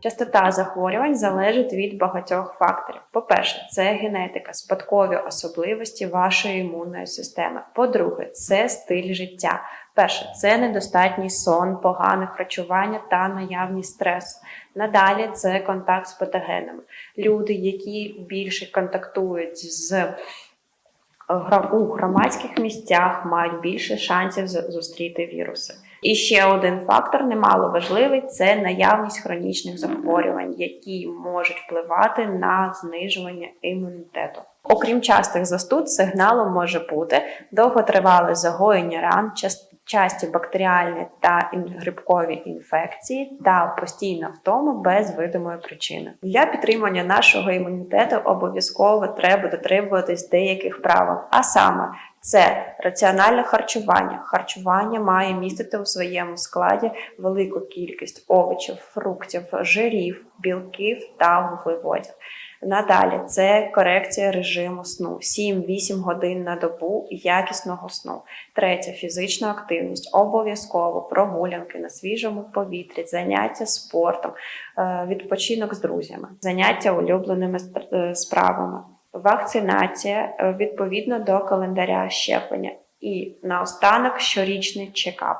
Частота захворювань залежить від багатьох факторів. По-перше, це генетика, спадкові особливості вашої імунної системи. По-друге, це стиль життя. Перше, це недостатній сон, погане харчування та наявність стресу. Надалі це контакт з патогенами. Люди, які більше контактують з у громадських місцях, мають більше шансів зустріти віруси. І ще один фактор немало важливий це наявність хронічних захворювань, які можуть впливати на знижування імунітету. Окрім частих застуд, сигналом може бути довготривале загоєння ран, час- часті бактеріальні та грибкові інфекції та постійна втома без видимої причини. Для підтримання нашого імунітету обов'язково треба дотримуватись деяких правил, а саме це раціональне харчування. Харчування має містити у своєму складі велику кількість овочів, фруктів, жирів, білків та вуглеводів. Надалі це корекція режиму сну 7-8 годин на добу якісного сну. Третє фізична активність, обов'язково прогулянки на свіжому повітрі, заняття спортом, е, відпочинок з друзями, заняття улюбленими е, справами, вакцинація е, відповідно до календаря щеплення. І наостанок щорічний чекап.